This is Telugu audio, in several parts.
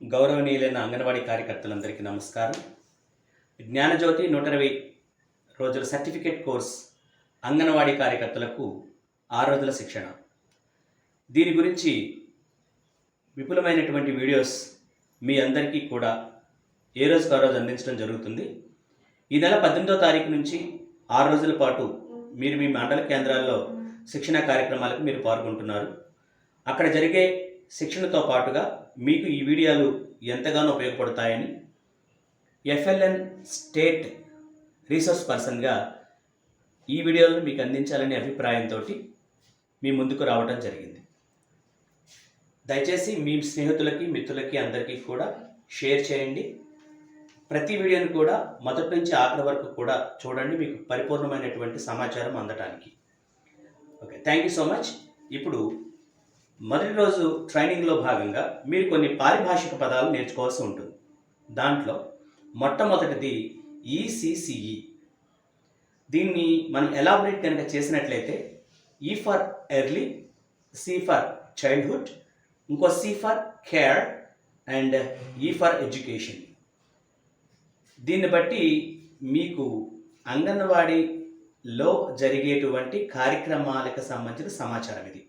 గౌరవనీయులైన అంగన్వాడీ కార్యకర్తలందరికీ నమస్కారం. జ్ఞానజ్యోతి నూట ఇరవై రోజుల సర్టిఫికేట్ కోర్స్ అంగన్వాడీ కార్యకర్తలకు ఆరు రోజుల శిక్షణ. దీని గురించి విపులమైనటువంటి వీడియోస్ మీ అందరికీ కూడా ఏ రోజుకు ఆ రోజు అందించడం జరుగుతుంది. ఈ నెల పద్దెనిమిదో తారీఖు నుంచి ఆరు రోజుల పాటు మీరు మీ మండల కేంద్రాల్లో శిక్షణ కార్యక్రమాలకు మీరు పాల్గొంటున్నారు. అక్కడ జరిగే శిక్షణతో పాటుగా మీకు ఈ వీడియోలు ఎంతగానో ఉపయోగపడతాయని ఎఫ్ఎల్ఎన్ స్టేట్ రీసోర్స్ పర్సన్గా ఈ వీడియోలను మీకు అందించాలనే అభిప్రాయంతో మీ ముందుకు రావడం జరిగింది. దయచేసి మీ స్నేహితులకి మిత్రులకి అందరికీ కూడా షేర్ చేయండి. ప్రతి వీడియోని కూడా మొదటి నుంచి ఆఖరి వరకు కూడా చూడండి. మీకు పరిపూర్ణమైనటువంటి సమాచారం అందటానికి. Okay thank you so much. ఇప్పుడు మొదటి రోజు ట్రైనింగ్లో భాగంగా మీరు కొన్ని పారిభాషిక పదాలు నేర్చుకోవాల్సి ఉంటుంది. దాంట్లో మొట్టమొదటిది ఈసీసీఈ దీన్ని మనం ఎలాబరేట్ కనుక చేసినట్లయితే E for early C for childhood ఇంకో C for care and E for education దీన్ని బట్టి మీకు అంగన్వాడీలో జరిగేటువంటి కార్యక్రమాలకు సంబంధించిన సమాచారం ఇది.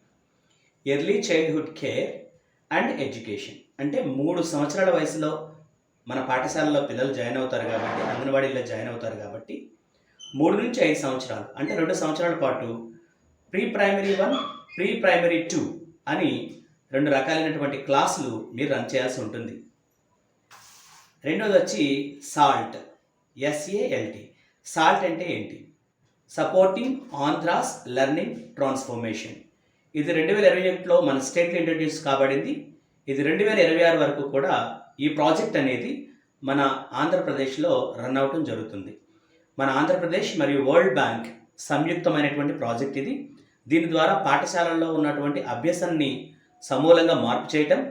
Early childhood care and education. అంటే మూడు సంవత్సరాల వయసులో మన పాఠశాలలో పిల్లలు జాయిన్ అవుతారు కాబట్టి అంగన్వాడీలో జాయిన్ అవుతారు కాబట్టి మూడు నుంచి ఐదు సంవత్సరాలు. అంటే రెండు సంవత్సరాల పాటు pre primary one pre primary two అని రెండు రకాలైనటువంటి క్లాసులు మీరు రన్ చేయాల్సి ఉంటుంది. రెండోది వచ్చి సాల్ట్. ఎస్ఏఎల్టీ సాల్ట్ అంటే ఏంటి? Supporting Andhra's learning transformation. ఇది రెండు వేల ఇరవై ఒకటిలో మన స్టేట్లో ఇంట్రడ్యూస్ కాబడింది. ఇది రెండు వేల ఇరవై ఆరు వరకు కూడా ఈ ప్రాజెక్ట్ అనేది మన ఆంధ్రప్రదేశ్లో రన్ అవటం జరుగుతుంది. మన ఆంధ్రప్రదేశ్ మరియు వరల్డ్ బ్యాంక్ సంయుక్తమైనటువంటి ప్రాజెక్ట్ ఇది. దీని ద్వారా పాఠశాలల్లో ఉన్నటువంటి అభ్యసనని సమూలంగా మార్పు చేయటం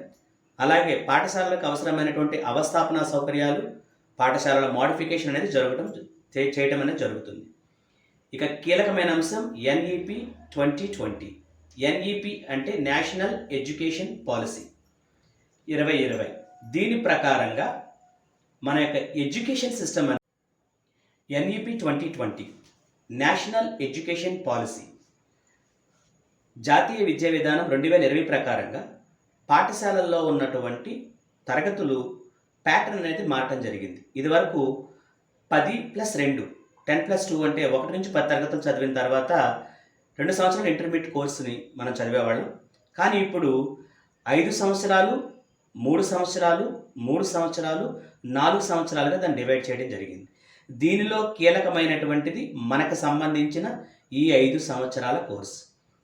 అలాగే పాఠశాలలకు అవసరమైనటువంటి అవస్థాపన సౌకర్యాలు పాఠశాలల మోడిఫికేషన్ అనేది జరగటం చేయటం అనేది జరుగుతుంది. ఇక కీలకమైన అంశం ఎన్ఈపి ట్వంటీ ట్వంటీ. ఎన్ఈపి అంటే నేషనల్ ఎడ్యుకేషన్ పాలసీ ఇరవై ఇరవై. దీని ప్రకారంగా మన యొక్క education system NEP twenty twenty national education policy జాతీయ విద్యా విధానం రెండు వేల ఇరవై ప్రకారంగా పాఠశాలల్లో ఉన్నటువంటి తరగతులు ప్యాటర్న్ అనేది మారటం జరిగింది. ఇదివరకు పది ప్లస్ రెండు టెన్ ప్లస్ టూ అంటే ఒకటి నుంచి పది తరగతులు చదివిన తర్వాత రెండు సంవత్సరాల ఇంటర్మీడియట్ కోర్సుని మనం చదివేవాళ్ళం. కానీ ఇప్పుడు ఐదు సంవత్సరాలు మూడు సంవత్సరాలు మూడు సంవత్సరాలు నాలుగు సంవత్సరాలుగా దాన్ని డివైడ్ చేయడం జరిగింది. దీనిలో కీలకమైనటువంటిది మనకు సంబంధించిన ఈ ఐదు సంవత్సరాల కోర్స్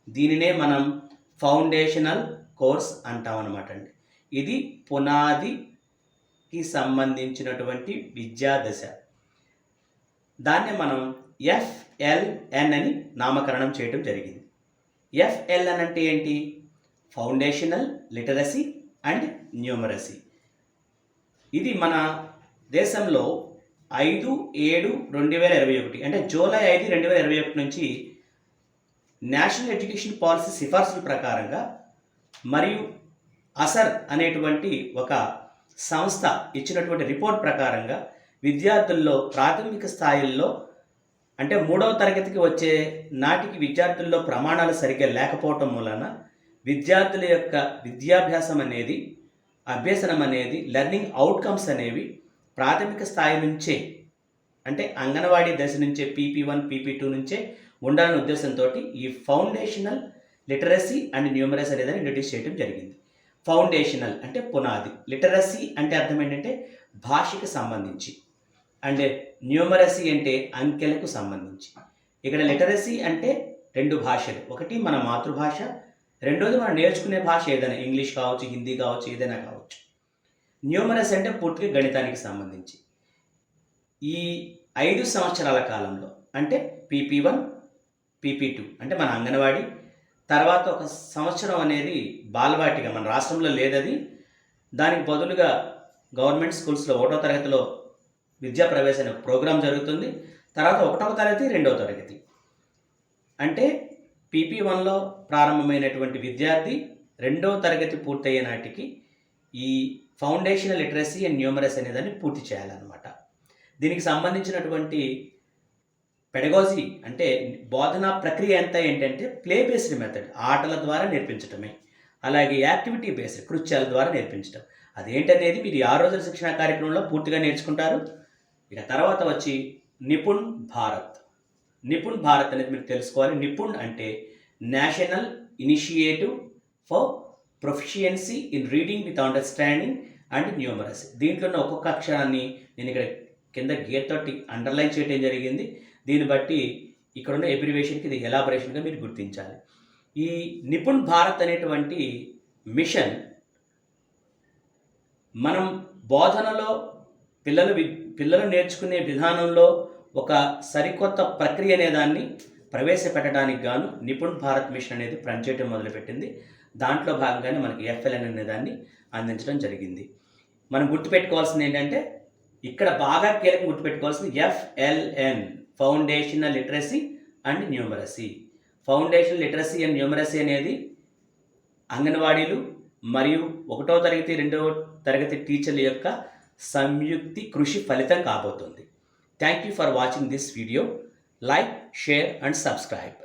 దీనినే మనం ఫౌండేషనల్ కోర్స్ అంటాం అనమాట అండి. ఇది పునాదికి సంబంధించినటువంటి విద్యా దశ. దాన్ని మనం ఎఫ్ఎల్ఎన్ అని నామకరణం చేయడం జరిగింది. ఎఫ్ఎల్ఎన్ అంటే ఏంటి? ఫౌండేషనల్ లిటరసీ అండ్ న్యూమరసీ ఇది మన దేశంలో ఐదు ఏడు రెండు వేల ఇరవై ఒకటి అంటే జూలై ఐదు రెండు వేల ఇరవై ఒకటి నుంచి నేషనల్ ఎడ్యుకేషన్ పాలసీ సిఫార్సుల ప్రకారంగా మరియు అసర్ అనేటువంటి ఒక సంస్థ ఇచ్చినటువంటి రిపోర్ట్ ప్రకారంగా విద్యార్థుల్లో ప్రాథమిక స్థాయిల్లో అంటే మూడవ తరగతికి వచ్చే నాటికి విద్యార్థుల్లో ప్రమాణాలు సరిగ్గా లేకపోవటం మూలన విద్యార్థుల యొక్క విద్యాభ్యాసం అనేది అభ్యసనం అనేది లెర్నింగ్ అవుట్కమ్స్ అనేవి ప్రాథమిక స్థాయి నుంచే అంటే అంగన్వాడీ దశ నుంచే పీపీ వన్ పీపీ టూ నుంచే ఉండాలనే ఉద్దేశంతో ఈ ఫౌండేషనల్ లిటరసీ అండ్ న్యూమరస్ అనేది ఇంట్రడ్యూస్ చేయడం జరిగింది. ఫౌండేషనల్ అంటే పునాది. లిటరసీ అంటే అర్థం ఏంటంటే భాషకి సంబంధించి. అండ్ న్యూమరసీ అంటే అంకెలకు సంబంధించి. ఇక్కడ లిటరసీ అంటే రెండు భాషలు. ఒకటి మన మాతృభాష రెండోది మనం నేర్చుకునే భాష ఏదైనా ఇంగ్లీష్ కావచ్చు హిందీ కావచ్చు ఏదైనా కావచ్చు. న్యూమరస్ అంటే పూర్తిగా గణితానికి సంబంధించి. ఈ ఐదు సంవత్సరాల కాలంలో అంటే పీపీ వన్ పీపీ టూ అంటే మన అంగన్వాడీ తర్వాత ఒక సంవత్సరం అనేది బాలవాటిగా మన రాష్ట్రంలో లేదది. దానికి బదులుగా గవర్నమెంట్ స్కూల్స్లో ఒకటో తరగతిలో విద్యా ప్రవేశ ప్రోగ్రాం జరుగుతుంది. తర్వాత ఒకటవ తరగతి రెండవ తరగతి. అంటే పీపీ వన్లో ప్రారంభమైనటువంటి విద్యార్థి రెండవ తరగతి పూర్తయ్యే నాటికి ఈ ఫౌండేషన్ లిటరసీ అండ్ న్యూమరస్ అనేదాన్ని పూర్తి చేయాలన్నమాట. దీనికి సంబంధించినటువంటి పెడగాజీ అంటే బోధనా ప్రక్రియ అంతా ఏంటంటే ప్లే బేస్డ్ మెథడ్ ఆటల ద్వారా నేర్పించటమే. అలాగే యాక్టివిటీ బేస్డ్ కృత్యాల ద్వారా నేర్పించడం అదేంటనేది మీరు ఆ రోజుల శిక్షణ కార్యక్రమంలో పూర్తిగా నేర్చుకుంటారు. ఇక తర్వాత వచ్చి నిపుణ్ భారత్. నిపుణ్ భారత్ అనేది మీరు తెలుసుకోవాలి. నిపుణ్ అంటే national initiative for proficiency in reading with understanding and numeracy. దీంట్లో ఉన్న ఒక్కొక్క అక్షరాన్ని నేను ఇక్కడ కింద గీర్ తోటి అండర్లైన్ చేయడం జరిగింది. దీన్ని బట్టి ఇక్కడ ఉన్న ఎబ్రివేషన్కి ఇది ఎలాబరేషన్గా మీరు గుర్తించాలి. ఈ నిపుణ్ భారత్ అనేటువంటి మిషన్ మనం బోధనలో పిల్లలు వి పిల్లలు నేర్చుకునే విధానంలో ఒక సరికొత్త ప్రక్రియ అనే దాన్ని ప్రవేశపెట్టడానికి గాను నిపుణ్ భారత్ మిషన్ అనేది పనిచేయడం మొదలుపెట్టింది. దాంట్లో భాగంగానే మనకి ఎఫ్ఎల్ఎన్ అనే దాన్ని అందించడం జరిగింది. మనం గుర్తుపెట్టుకోవాల్సింది ఏంటంటే ఇక్కడ బాగా కీలకం గుర్తుపెట్టుకోవాల్సింది FLN foundational literacy and numeracy. Foundation literacy and numeracy అనేది అంగన్వాడీలు మరియు ఒకటో తరగతి రెండవ తరగతి టీచర్ల యొక్క సంయుక్తి కృషి ఫలితం కాబోతుంది. Thank you for watching this video like share and subscribe